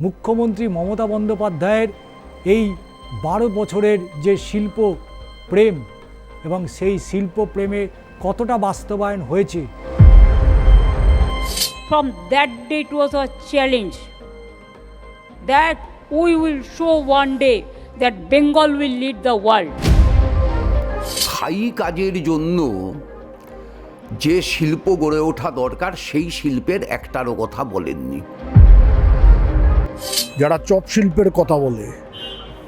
মুখ্যমন্ত্রী মমতা বন্দ্যোপাধ্যায়ের এই বারো বছরের যে শিল্প প্রেম এবং সেই শিল্প প্রেমে কতটা বাস্তবায়ন হয়েছে From that day, it was a challenge that we will show one day that Bengal will lead the world. স্থায়ী কাজের জন্য যে শিল্প গড়ে ওঠা দরকার সেই শিল্পের একটারও কথা বলেননি যারা চপ শিল্পের কথা বলে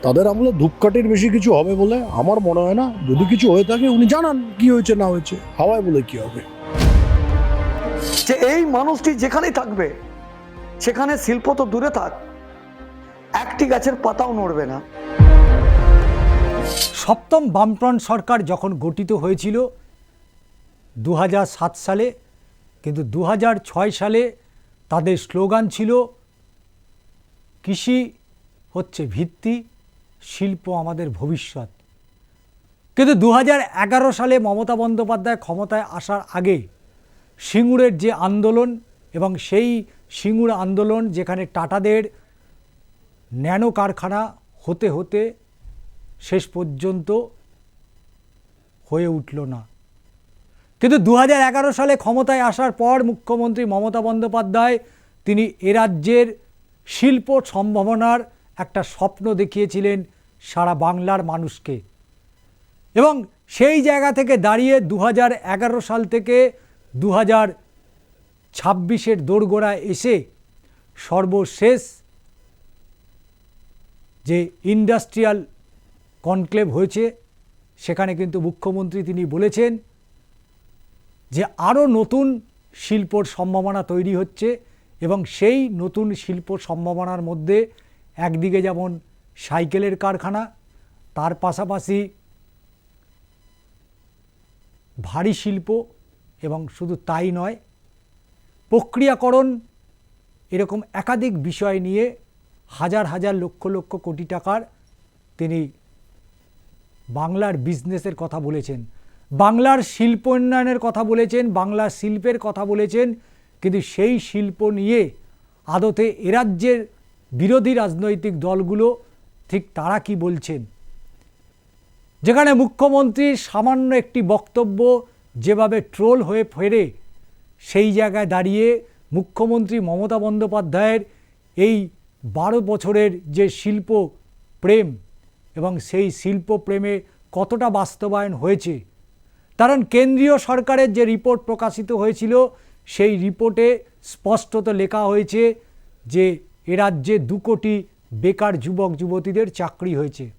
তাদের আমলে ধূপকাঠির বেশি কিছু হবে বলে আমার মনে হয় না। যদি কিছু হয়ে থাকে উনি জানান কি হয়েছে না হয়েছে। হাওয়ায় বলে কি হবে? যে এই মানুষটি যেখানেই থাকবে সেখানে শিল্প তো দূরে থাক একটি গাছের পাতাও নড়বে না। সপ্তম বামফ্রন্ট সরকার যখন গঠিত হয়েছিল দু সাত সালে কিন্তু দু ছয় সালে তাদের স্লোগান ছিল কৃষি হচ্ছে ভিত্তি, শিল্প আমাদের ভবিষ্যৎ। কিন্তু দু হাজার এগারো সালে মমতা বন্দ্যোপাধ্যায় ক্ষমতায় আসার আগে সিঙ্গুরের যে আন্দোলন এবং সেই সিঙ্গুর আন্দোলন যেখানে টাটাদের ন্যানো কারখানা হতে হতে শেষ পর্যন্ত হয়ে উঠল না। কিন্তু দু হাজার এগারো সালে ক্ষমতায় আসার পর মুখ্যমন্ত্রী মমতা বন্দ্যোপাধ্যায়, তিনি এ রাজ্যের শিল্প সম্ভাবনার একটা স্বপ্ন দেখিয়েছিলেন সারা বাংলার মানুষকে। এবং সেই জায়গা থেকে দাঁড়িয়ে দু হাজার এগারো সাল থেকে দু হাজার ছাব্বিশের দোরগোড়ায় এসে সর্বশেষ যে ইন্ডাস্ট্রিয়াল কনক্লেভ হয়েছে, সেখানে কিন্তু মুখ্যমন্ত্রী তিনি বলেছেন যে আরও নতুন শিল্পর সম্ভাবনা তৈরি হচ্ছে। এবং সেই নতুন শিল্প সম্ভাবনার মধ্যে একদিকে যেমন সাইকেলের কারখানা, তার পাশাপাশি ভারী শিল্প এবং শুধু তাই নয়, প্রক্রিয়াকরণ এরকম একাধিক বিষয় নিয়ে হাজার হাজার লক্ষ লক্ষ কোটি টাকার তিনি বাংলার বিজনেসের কথা বলেছেন, বাংলার শিল্প উন্নয়নের কথা বলেছেন, বাংলার শিল্পের কথা বলেছেন কিন্তু সেই শিল্প নিয়ে আদতে এরাজ্যের বিরোধী রাজনৈতিক দলগুলো ঠিক তারা কি বলছেন? যেখানে মুখ্যমন্ত্রীর সামান্য একটি বক্তব্য যেভাবে ট্রোল হয়ে ফেরে, সেই জায়গায় দাঁড়িয়ে মুখ্যমন্ত্রী মমতা বন্দ্যোপাধ্যায়ের এই বারো বছরের যে শিল্প প্রেম এবং সেই শিল্প প্রেমে কতটা বাস্তবায়ন হয়েছে? কারণ কেন্দ্রীয় সরকারের যে রিপোর্ট প্রকাশিত হয়েছিল সেই রিপোর্টে স্পষ্টত লেখা হয়েছে যে এ রাজ্যে দু কোটি বেকার যুবক, যুবতীদের চাকরি হয়েছে।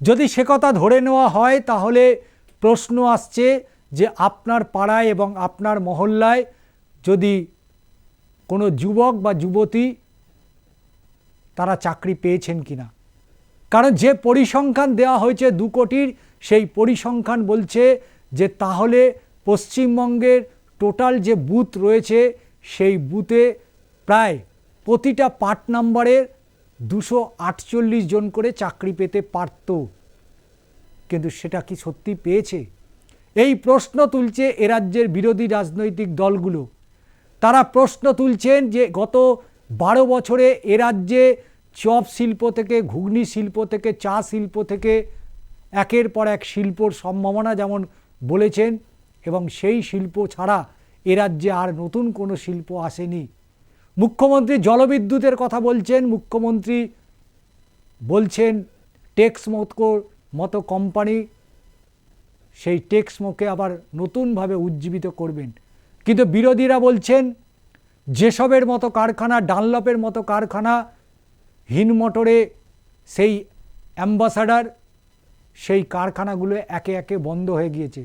যদি সে কথা ধরে নেওয়া হয়, তাহলে প্রশ্ন আসছে যে আপনার পাড়ায় এবং আপনার মহল্লায় যদি কোনো যুবক বা যুবতী তারা চাকরি পেয়েছেন কিনা। কারণ যে পরিসংখ্যান দেওয়া হয়েছে দু কোটির, সেই পরিসংখ্যান বলছে যে তাহলে পশ্চিমবঙ্গের টোটাল যে বুথ রয়েছে, সেই বুথে প্রায় প্রতিটা পার্ট নাম্বারের দুশো আটচল্লিশ জন করে চাকরি পেতে পারত। কিন্তু সেটা কি সত্যি পেয়েছে? এই প্রশ্ন তুলছে এ রাজ্যের বিরোধী রাজনৈতিক দলগুলো। তারা প্রশ্ন তুলছেন যে গত বারো বছরে এ রাজ্যে চপ শিল্প থেকে, ঘুগনি শিল্প থেকে, চা শিল্প থেকে একের পর এক শিল্পর সম্ভাবনা যেমন বলেছেন এবং সেই শিল্প ছাড়া এ রাজ্যে আর নতুন কোনো শিল্প আসেনি। মুখ্যমন্ত্রী জলবিদ্যুতের কথা বলছেন, মুখ্যমন্ত্রী বলছেন টেক্সমোকোর মতো কোম্পানি সেই টেক্সমোকে আবার নতুনভাবে উজ্জীবিত করবেন। কিন্তু বিরোধীরা বলছেন, যেসবের মতো কারখানা, ডানলপের মতো কারখানা, হিন মোটরে সেই অ্যাম্বাসাডার সেই কারখানাগুলো একে একে বন্ধ হয়ে গিয়েছে।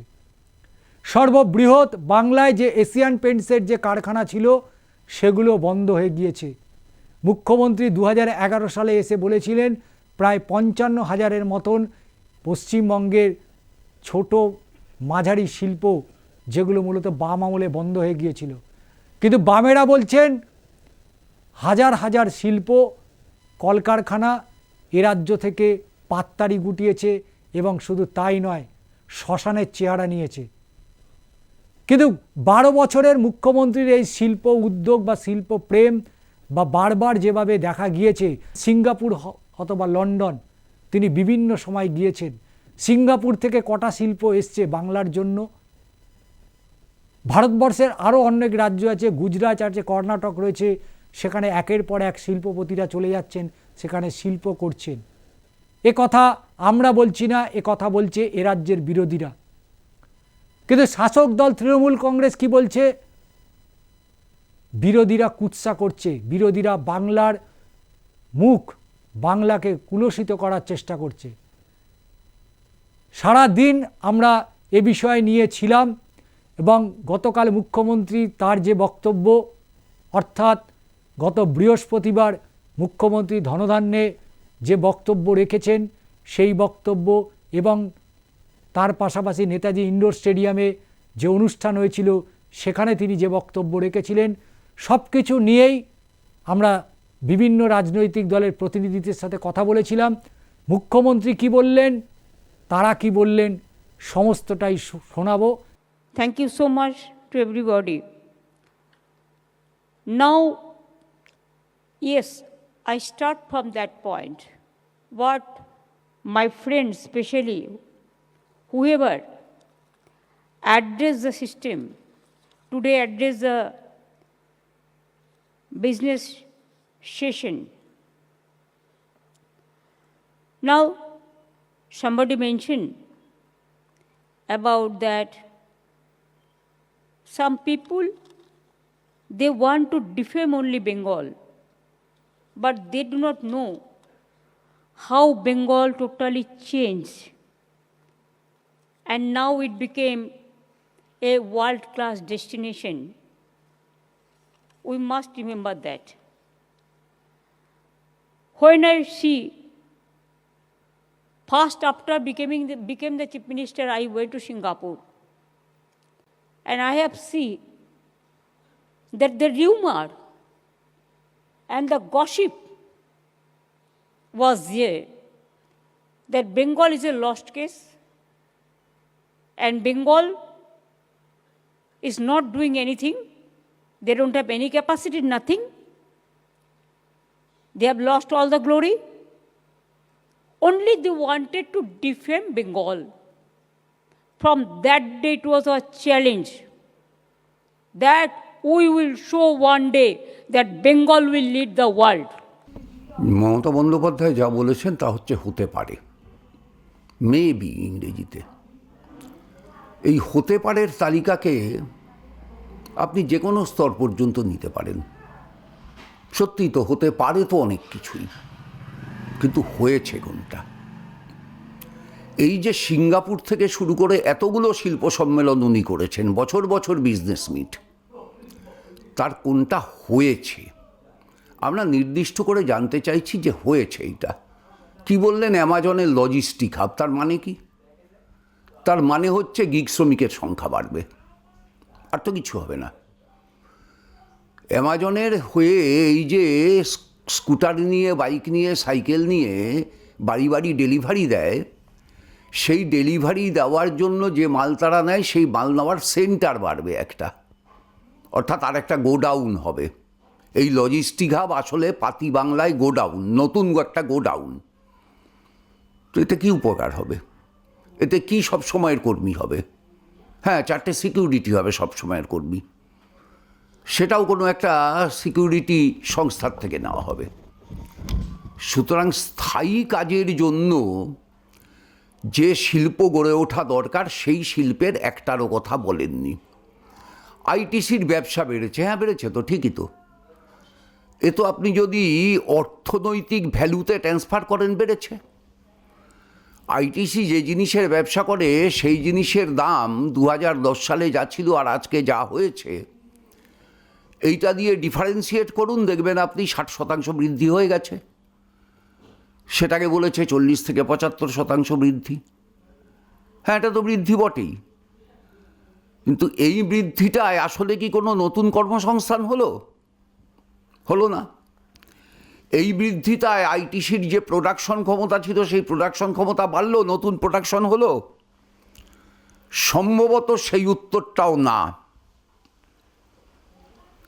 সর্ববৃহৎ বাংলায় যে এশিয়ান পেন্টসের যে কারখানা ছিল, সেগুলো বন্ধ হয়ে গিয়েছে। মুখ্যমন্ত্রী দু হাজার এগারো সালে এসে বলেছিলেন, প্রায় পঞ্চান্ন হাজারের মতন পশ্চিমবঙ্গের ছোট মাঝারি শিল্প, যেগুলো মূলত বাম আমলে বন্ধ হয়ে গিয়েছিল। কিন্তু বামেরা বলছেন, হাজার হাজার শিল্প, কলকারখানা এ রাজ্য থেকে পাত্তারি গুটিয়েছে এবং শুধু তাই নয়, শ্মশানের চেহারা নিয়েছে। কিন্তু বারো বছরের মুখ্যমন্ত্রীর এই শিল্প উদ্যোগ বা শিল্প প্রেম বা বারবার যেভাবে দেখা গিয়েছে, সিঙ্গাপুর অথবা লন্ডন, তিনি বিভিন্ন সময় গিয়েছেন। সিঙ্গাপুর থেকে কটা শিল্প এসছে বাংলার জন্য? ভারতবর্ষের আরও অনেক রাজ্য আছে, গুজরাট আছে, কর্ণাটক রয়েছে, সেখানে একের পর এক শিল্পপতিরা চলে যাচ্ছেন, সেখানে শিল্প করছেন। এ কথা আমরা বলছি না, এ কথা বলছে এ রাজ্যের বিরোধীরা। কিন্তু শাসক দল তৃণমূল কংগ্রেস কি বলছে? বিরোধীরা কুৎসা করছে, বিরোধীরা বাংলার মুখ বাংলাকে কুলসিত করার চেষ্টা করছে। সারা দিন আমরা এ বিষয়ে নিয়ে ছিলাম এবং গতকাল মুখ্যমন্ত্রী তার যে বক্তব্য, অর্থাৎ গত বৃহস্পতিবার মুখ্যমন্ত্রী ধনধান্যে যে বক্তব্য রেখেছেন, সেই বক্তব্য এবং তার পাশাপাশি নেতাজি ইন্ডোর স্টেডিয়ামে যে অনুষ্ঠান হয়েছিল সেখানে তিনি যে বক্তব্য রেখেছিলেন সব কিছু নিয়েই আমরা বিভিন্ন রাজনৈতিক দলের প্রতিনিধিদের সাথে কথা বলেছিলাম মুখ্যমন্ত্রী কি বললেন তারা কি বললেন সমস্তটাই শোনাবো Thank you so much to everybody. Now, yes, I start from that point. What my friends, especially whoever address the system, today address the business session. Now, somebody mentioned about that some people they want to defame only bengal but they do not know how bengal totally changed and now it became a world class destination. We must remember that. When i see first after becoming the, became the chief minister i went to singapore. And I have seen that the rumor and the gossip was there that Bengal is a lost case and Bengal is not doing anything. They don't have any capacity, nothing. They have lost all the glory. Only they wanted to defame Bengal from that day it was a challenge that we will show one day that Bengal will lead the world. Mamata Bandyopadhyay যা বলেছেন তা হচ্ছে হতে পারে maybe ইংরেজিতে এই হতে পারের তালিকাকে আপনি যে কোনো স্তর পর্যন্ত নিতে পারেন। সত্যি তো হতে পারে তো অনেক কিছুই। কিন্তু হয়েছে কোনটা? এই যে সিঙ্গাপুর থেকে শুরু করে এতগুলো শিল্প সম্মেলন উনি করেছেন, বছর বছর বিজনেস মিট, তার কোনটা হয়েছে? আমরা নির্দিষ্ট করে জানতে চাইছি যে হয়েছে এইটা। কি বললেন অ্যামাজনের লজিস্টিক হাব তার মানে কি? তার মানে হচ্ছে গিগ শ্রমিকের সংখ্যা বাড়বে। আর তো কিছু হবে না। অ্যামাজনের হয়ে এই যে স্কুটার নিয়ে, বাইক নিয়ে, সাইকেল নিয়ে বাড়ি বাড়ি ডেলিভারি দেয়, সেই ডেলিভারি দেওয়ার জন্য যে মাল তারা নেয়, সেই মাল নেওয়ার সেন্টার বাড়বে একটা। অর্থাৎ আর একটা গোডাউন হবে। এই লজিস্টিক হাব আসলে পাতি বাংলায় গোডাউন, নতুন একটা গোডাউন। তো এতে কী উপকার হবে? এতে কি সব সময়ের কর্মী হবে? হ্যাঁ চারটে সিকিউরিটি হবে সব সময়ের কর্মী। সেটাও কোনো একটা সিকিউরিটি সংস্থার থেকে নেওয়া হবে। সুতরাং স্থায়ী কাজের জন্য যে শিল্প গড়ে ওঠা দরকার, সেই শিল্পের একটারও কথা বলেননি। আইটিসির ব্যবসা বেড়েছে হ্যাঁ বেড়েছে তো, ঠিকই তো। এ তো আপনি যদি অর্থনৈতিক ভ্যালুতে ট্রান্সফার করেন, বেড়েছে। আইটিসি যে জিনিসের ব্যবসা করে, সেই জিনিসের দাম দু হাজার দশ সালে যা ছিল আর আজকে যা হয়েছে, এইটা দিয়ে ডিফারেন্সিয়েট করুন, দেখবেন আপনি ষাট শতাংশ বৃদ্ধি হয়ে গেছে। সেটাকে বলেছে চল্লিশ থেকে পঁচাত্তর শতাংশ বৃদ্ধি। হ্যাঁ এটা তো বৃদ্ধি বটেই। কিন্তু এই বৃদ্ধিটায় আসলে কি কোনো নতুন কর্মসংস্থান হলো? হলো না। এই বৃদ্ধিটায় আইটিসির যে প্রোডাকশন ক্ষমতা ছিল, সেই প্রোডাকশন ক্ষমতা বাড়লো, নতুন প্রোডাকশন হলো। সম্ভবত সেই উত্তরটাও না।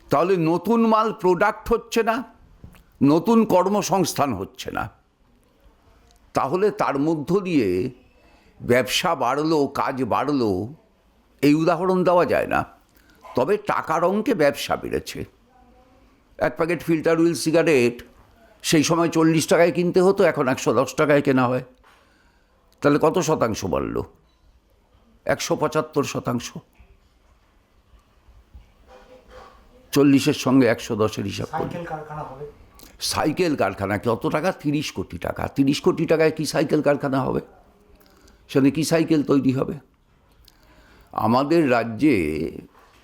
তাহলে নতুন মাল প্রোডাক্ট হচ্ছে না, নতুন কর্মসংস্থান হচ্ছে না। তাহলে তার মধ্য দিয়ে ব্যবসা বাড়লো, কাজ বাড়লো, এই উদাহরণ দেওয়া যায় না। তবে টাকার অঙ্কে ব্যবসা বেড়েছে। এক প্যাকেট ফিল্টার উইল সিগারেট সেই সময় চল্লিশ টাকায় কিনতে হতো এখন একশো দশ টাকায় কেনা হয়। তাহলে কত শতাংশ বাড়ল? একশো পঁচাত্তর শতাংশ। চল্লিশের সঙ্গে একশো দশের হিসাব করি। সাইকেল কারখানা কত টাকা? তিরিশ কোটি টাকা। তিরিশ কোটি টাকায় কি সাইকেল কারখানা হবে? সেখানে কি সাইকেল তৈরি হবে? আমাদের রাজ্যে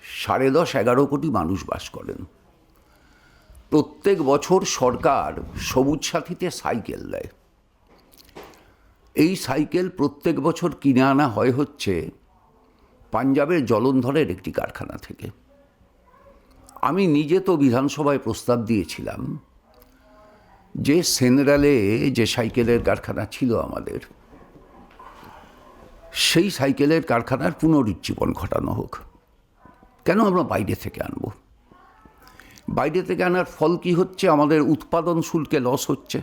সাড়ে দশ এগারো কোটি মানুষ বাস করেন। প্রত্যেক বছর সরকার সবুজ সাথীতে সাইকেল দেয়। এই সাইকেল প্রত্যেক বছর কিনে আনা হয় হচ্ছে পাঞ্জাবের জলন্ধরের একটি কারখানা থেকে। আমি নিজে তো বিধানসভায় প্রস্তাব দিয়েছিলাম যে সেন্ট্রালে যে সাইকেলের কারখানা ছিল আমাদের, সেই সাইকেলের কারখানার পুনরুজ্জীবন ঘটানো হোক। কেন আমরা বাইরে থেকে আনব? বাইরে থেকে আনার ফল কি হচ্ছে? আমাদের উৎপাদন শুল্কে লস হচ্ছে।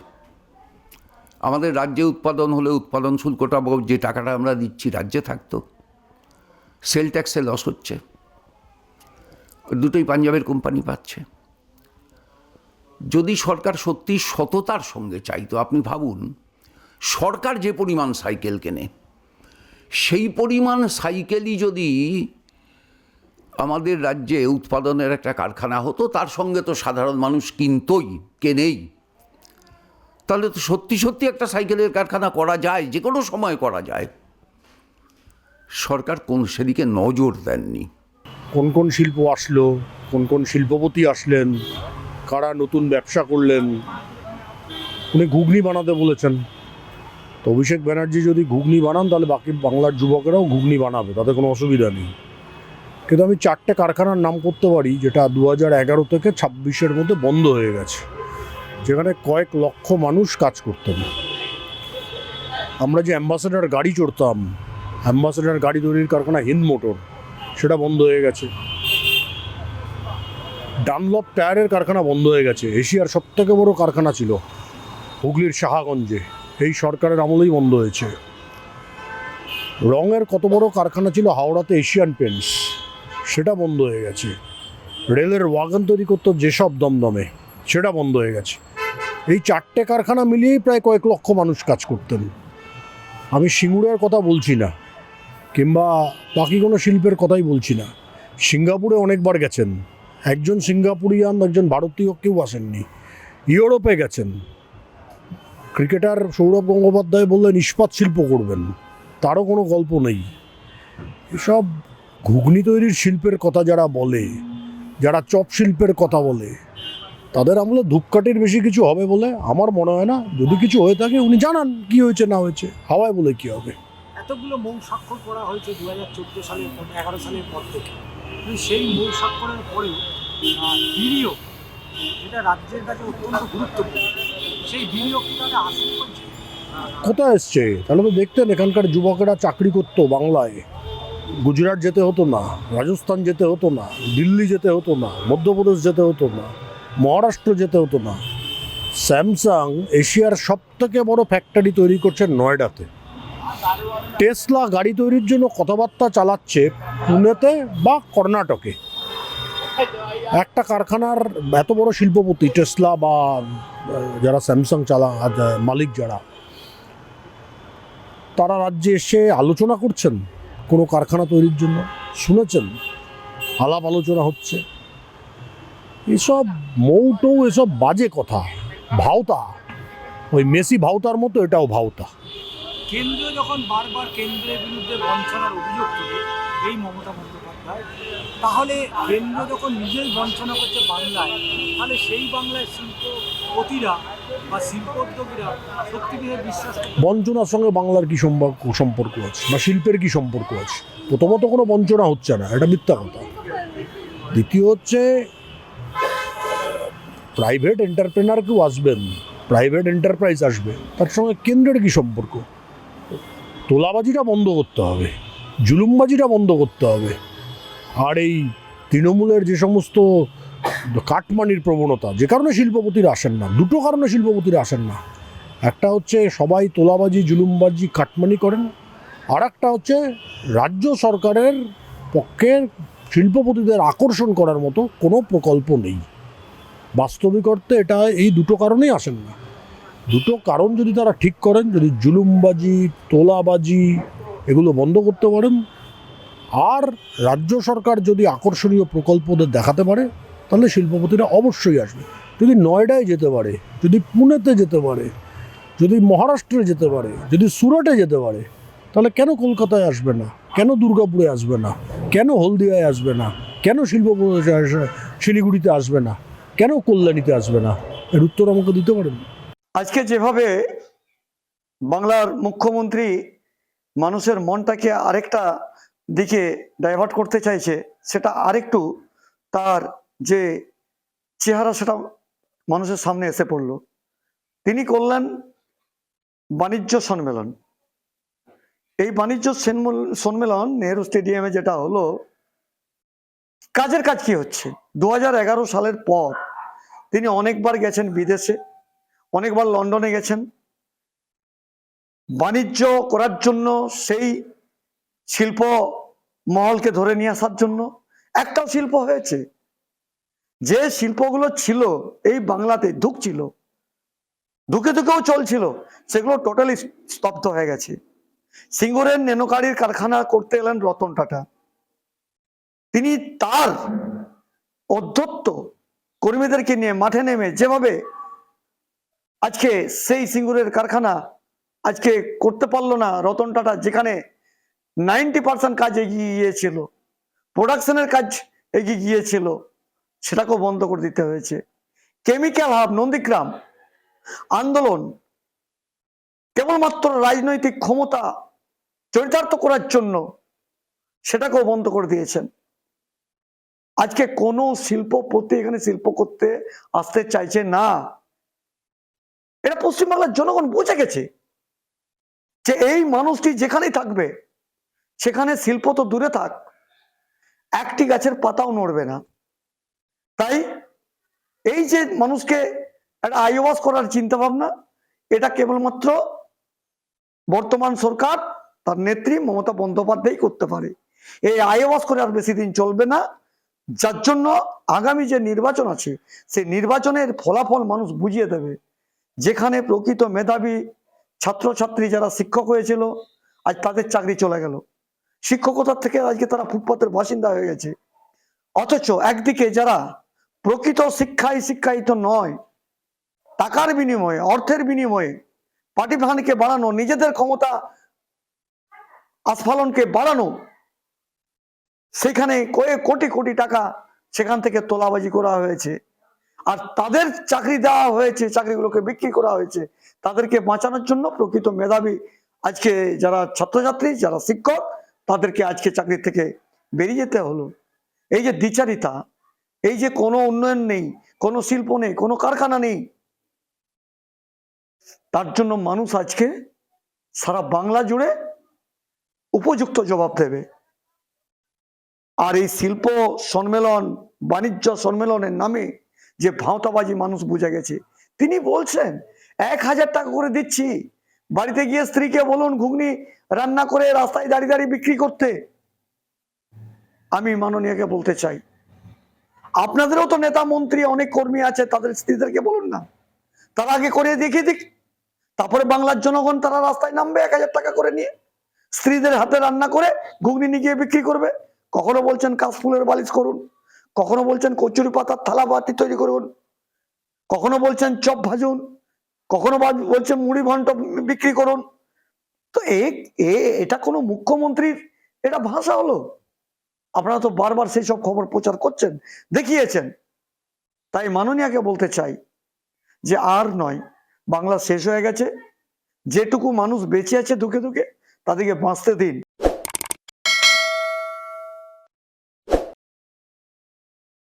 আমাদের রাজ্যে উৎপাদন হলে উৎপাদন শুল্কটা যে টাকাটা আমরা দিচ্ছি রাজ্যে থাকতো সেল ট্যাক্সে লস হচ্ছে। দুটোই পাঞ্জাবের কোম্পানি পাচ্ছে। যদি সরকার সত্যি সততার সঙ্গে চাইতো, আপনি ভাবুন, সরকার যে পরিমাণ সাইকেল কেনে, সেই পরিমাণ সাইকেলই যদি আমাদের রাজ্যে উৎপাদনের একটা কারখানা হতো, তার সঙ্গে তো সাধারণ মানুষ কিনতই, কেনেই। তাহলে তো সত্যি সত্যি একটা সাইকেলের কারখানা করা যায়, যে কোনো সময় করা যায়। সরকার কোন সেদিকে নজর দেননি? কোন কোন শিল্প আসলো, কোন কোন শিল্পপতি আসলেন, কারা নতুন ব্যবসা করলেন, উনি ঘুগনি বানাতে বলেছেন। তো অভিষেক ব্যানার্জি যদি ঘুগনি বানান, তাহলে বাকি বাংলার যুবকেরাও ঘুগনি বানাবে, তাতে কোনো অসুবিধা নেই। কিন্তু আমি চারটে কারখানার নাম করতে পারি, যেটা দু হাজার এগারো থেকে ছাব্বিশের মধ্যে বন্ধ হয়ে গেছে, যেখানে কয়েক লক্ষ মানুষ কাজ করতেন। আমরা যে অ্যাম্বাসেডার গাড়ি চড়তাম, অ্যাম্বাসেডার গাড়ি তৈরির কারখানা হিন্দ মোটর, সেটা বন্ধ হয়ে গেছে। ডানলপ টায়ারের কারখানা বন্ধ হয়ে গেছে, এশিয়ার সব থেকে বড় কারখানা ছিল হুগলির শাহাগঞ্জে, এই সরকারের আমলেই বন্ধ হয়েছে। রঙের কত বড় কারখানা ছিল হাওড়াতে এশিয়ান পেন্টস। সেটা বন্ধ হয়ে গেছে। রেলের ওয়াগন তৈরি করতো যেসব দমদমে, সেটা বন্ধ হয়ে গেছে। এই চারটে কারখানা মিলিয়েই প্রায় কয়েক লক্ষ মানুষ কাজ করতেন। আমি সিঙ্গুরের কথা বলছি না, কিংবা বাকি কোনো শিল্পের কথাই বলছি না। সিঙ্গাপুরে অনেকবার গেছেন। একজন সিঙ্গাপুরিয়ান, একজন ভারতীয় কেউ আসেননি। ইউরোপে গেছেন। ক্রিকেটার সৌরভ গঙ্গোপাধ্যায় বললেন, ইস্পাত শিল্প করবেন। তারও কোনো গল্প নেই। এসব ঘুগনি তৈরির শিল্পের কথা যারা বলে যারা চপ শিল্পের কথা বলে তাদের আমলে ধূপকাঠির বেশি কিছু হবে বলে আমার মনে হয় না। যদি কিছু হয়ে থাকে উনি জানান কি হয়েছে না হয়েছে। হাওয়ায় বলে কি হবে? এতগুলো মৌ স্বাক্ষর করা হয়েছে দু হাজার চোদ্দ সালের এগারো সালের পর থেকে। সেই মৌ স্বাক্ষরের পরেও বিনিয়োগ রাজ্যের কাছে অত্যন্ত গুরুত্বপূর্ণ সেই বিনিয়োগ আসেনি কোথায় এসছে? তাহলে তো দেখতেন এখানকার যুবকেরা চাকরি করতো বাংলায়। গুজরাট যেতে হতো না, রাজস্থান যেতে হতো না, দিল্লি যেতে হতো না, মধ্যপ্রদেশ যেতে হতো না, মহারাষ্ট্র যেতে হতো না। স্যামসাং এশিয়ার সব থেকে বড় ফ্যাক্টরি তৈরি করছে নয়ডাতে। টেসলা গাড়ি তৈরির জন্য কথাবার্তা চালাচ্ছে পুনেতে বা কর্ণাটকে। একটা কারখানার এত বড় শিল্পপতি, টেসলা বা যারা স্যামসাং চালা মালিক যারা, তারা রাজ্যে এসে আলোচনা করছেন। কোনো কারখানা তৈরির জন্য শুনেছেন? আলাপ আলোচনা হচ্ছে। এসব মৌটো, এসব বাজে কথা। ভাওতা। ওই মেসি ভাওতার মতো এটাও ভাওতা। কেন্দ্র যখন বারবার কেন্দ্রের বিরুদ্ধে বঞ্চনার অভিযোগ তোলে এই মমতা বন্দ্যোপাধ্যায়, তাহলে কেন্দ্র যখন নিজেই বঞ্চনা করছে বাংলায়, তাহলে সেই বাংলায় শিল্পপতিরা বঞ্চনার সঙ্গে বাংলার কি সম্পর্ক সম্পর্ক আছে? বা শিল্পের কি সম্পর্ক আছে? প্রথমত কোনো বঞ্চনা হচ্ছে না, এটা মিথ্যা কথা। দ্বিতীয় হচ্ছে প্রাইভেট এন্টারপ্রেনার কেউ আসবেন প্রাইভেট এন্টারপ্রাইজ আসবে, তার সঙ্গে কেন্দ্রের কি সম্পর্ক? তোলাবাজিটা বন্ধ করতে হবে, জুলুমবাজিটা বন্ধ করতে হবে। আর এই তৃণমূলের যে সমস্ত কাটমানির প্রবণতা, যে কারণে শিল্পপতিরা আসেন না, দুটো কারণে শিল্পপতিরা আসেন না। একটা হচ্ছে সবাই তোলাবাজি, জুলুমবাজি কাটমানি করেন আর একটা হচ্ছে রাজ্য সরকারের পক্ষে শিল্পপতিদের আকর্ষণ করার মতো কোনো প্রকল্প নেই। বাস্তবিক অর্থে এটা এই দুটো কারণেই আসেন না। দুটো কারণ যদি তারা ঠিক করেন, যদি জুলুমবাজি, তোলাবাজি এগুলো বন্ধ করতে পারেন, আর রাজ্য সরকার যদি আকর্ষণীয় প্রকল্পদের দেখাতে পারে তাহলে শিল্পপতিরা অবশ্যই আসবে। যদি নয়ডায় যেতে পারে, যদি পুনেতে যেতে পারে, যদি মহারাষ্ট্রে যেতে পারে, যদি সুরাটে যেতে পারে, তাহলে কেন কলকাতায় আসবে না? কেন দুর্গাপুরে আসবে না? কেন হলদিয়ায় আসবে না? কেন শিল্প শিলিগুড়িতে আসবে না? কেন কল্যাণীতে আসবে না? এর উত্তর আমাকে দিতে পারেন? আজকে যেভাবে বাংলার মুখ্যমন্ত্রী মানুষের মনটাকে আরেকটা দিকে ডাইভার্ট করতে চাইছে, সেটা আরেকটু তার যে চেহারা সেটা মানুষের সামনে এসে পড়ল। তিনি করলেন বাণিজ্য সম্মেলন। এই বাণিজ্য সম্মেলন নেহরু স্টেডিয়ামে যেটা হলো, কাজের কাজ কি হচ্ছে? দু হাজার এগারো সালের পর তিনি অনেকবার গেছেন বিদেশে, অনেকবার লন্ডনে গেছেন। বাণিজ্য করার জন্য সেই শিল্প মহলকে ধরে নিয়ে আসার জন্য একটাও শিল্প হয়েছে। যে শিল্পগুলো ছিল এই বাংলাতে ঢুকছিল ঢুকে ঢুকেও চলছিল, সেগুলো টোটালি স্তব্ধ হয়ে গেছে। সিঙ্গুরের নেনোকারির কারখানা করতে এলেন রতন টাটা। তিনি তার অধ্যত্ত কর্মীদেরকে নিয়ে মাঠে নেমে যেভাবে আজকে সেই সিঙ্গুরের কারখানা আজকে করতে পারল না রতন টাটা, যেখানে নাইনটি পার্সেন্ট কাজ এগিয়ে গিয়েছিল প্রোডাকশনের কাজ এগিয়ে গিয়েছিল সেটাকেও বন্ধ করে দিতে হয়েছে। কেমিক্যাল হাব, নন্দীগ্রাম, আন্দোলন, কেবলমাত্র রাজনৈতিক ক্ষমতা চরিতার্থ করার জন্য সেটাকেও বন্ধ করে দিয়েছেন। আজকে কোনো শিল্পপতি এখানে শিল্প করতে আসতে চাইছে না। এটা পশ্চিমবাংলার জনগণ বুঝে গেছে যে এই মানুষটি যেখানেই থাকবে, সেখানে শিল্প তো দূরে থাক, একটি গাছের পাতাও নড়বে না। তাই এই যে মানুষকে একটা আয়োবাস করার চিন্তা ভাবনা এটা কেবলমাত্র বর্তমান সরকার, তার নেত্রী মমতা বন্দ্যোপাধ্যায় করতে পারে। এই আয়োবাস করে আর বেশি দিন চলবে না। যার জন্য আগামী যে নির্বাচন আছে, সেই নির্বাচনের ফলাফল মানুষ বুঝিয়ে দেবে। যেখানে প্রকৃত মেধাবী ছাত্রছাত্রী যারা শিক্ষক হয়েছিল, আজ তাদের চাকরি চলে গেল। শিক্ষকতার থেকে আজকে তারা ফুটপাতের বাসিন্দা হয়ে গেছে। অথচ একদিকে যারা প্রকৃত শিক্ষায় শিক্ষায়িত নয়, টাকার বিনিময়ে, অর্থের বিনিময়ে পার্টি বাড়ানো, নিজেদের ক্ষমতা আস্ফালনকে বাড়ানো, সেখানে কয়েক কোটি কোটি টাকা সেখান থেকে তোলাবাজি করা হয়েছে। আর তাদের চাকরি দেওয়া হয়েছে, চাকরিগুলোকে বিক্রি করা হয়েছে, তাদেরকে বাঁচানোর জন্য প্রকৃত মেধাবী আজকে যারা ছাত্রছাত্রী, যারা শিক্ষক, তাদেরকে আজকে চাকরি থেকে বেরিয়ে যেতে হলো। এই যে দ্বিচারিতা এই যে কোনো উন্নয়ন নেই, কোনো শিল্প নেই, কোনো কারখানা নেই, তার জন্য মানুষ আজকে সারা বাংলা জুড়ে উপযুক্ত জবাব দেবে। আর এই শিল্প সম্মেলন, বাণিজ্য সম্মেলনের নামে যে ভাঁওতাবাজি মানুষ বুঝে গেছে, তিনি বলছেন, এক হাজার টাকা করে দিচ্ছি, বাড়িতে গিয়ে স্ত্রীকে বলুন, ঘুগনি রান্না করে রাস্তায় দাঁড়িয়ে দাঁড়িয়ে বিক্রি করতে। আমি মাননীয়কে বলতে চাই আপনাদেরও তো নেতা মন্ত্রী, অনেক কর্মী আছে, তাদের স্ত্রীদেরকে বলুন না। তারা আগে করে দেখিয়ে দিক। তারপরে বাংলার জনগণ তারা রাস্তায় নামবে এক হাজার টাকা করে নিয়ে। স্ত্রীদের হাতে রান্না করে ঘুগনি নিয়ে গিয়ে বিক্রি করবে। কখনো বলছেন কাশফুলের বালিশ করুন। কখনো বলছেন কচুরি পাতার থালা বাটি তৈরি করুন। কখনো বলছেন চপ ভাজুন। কখনো বলছেন মুড়ি ঘন্ট বিক্রি করুন। তো এ- এটা কোনো মুখ্যমন্ত্রীর, এটা ভাষা হলো। আপনারা তো বারবার সেই সব খবর প্রচার করছেন, দেখিয়েছেন। তাই মাননীয়াকে বলতে চাই যে আর নয়, বাংলা শেষ হয়ে গেছে। যেটুকু মানুষ বেঁচে আছে দুঃখে দুঃখে তাদেরকে বাঁচতে দিন।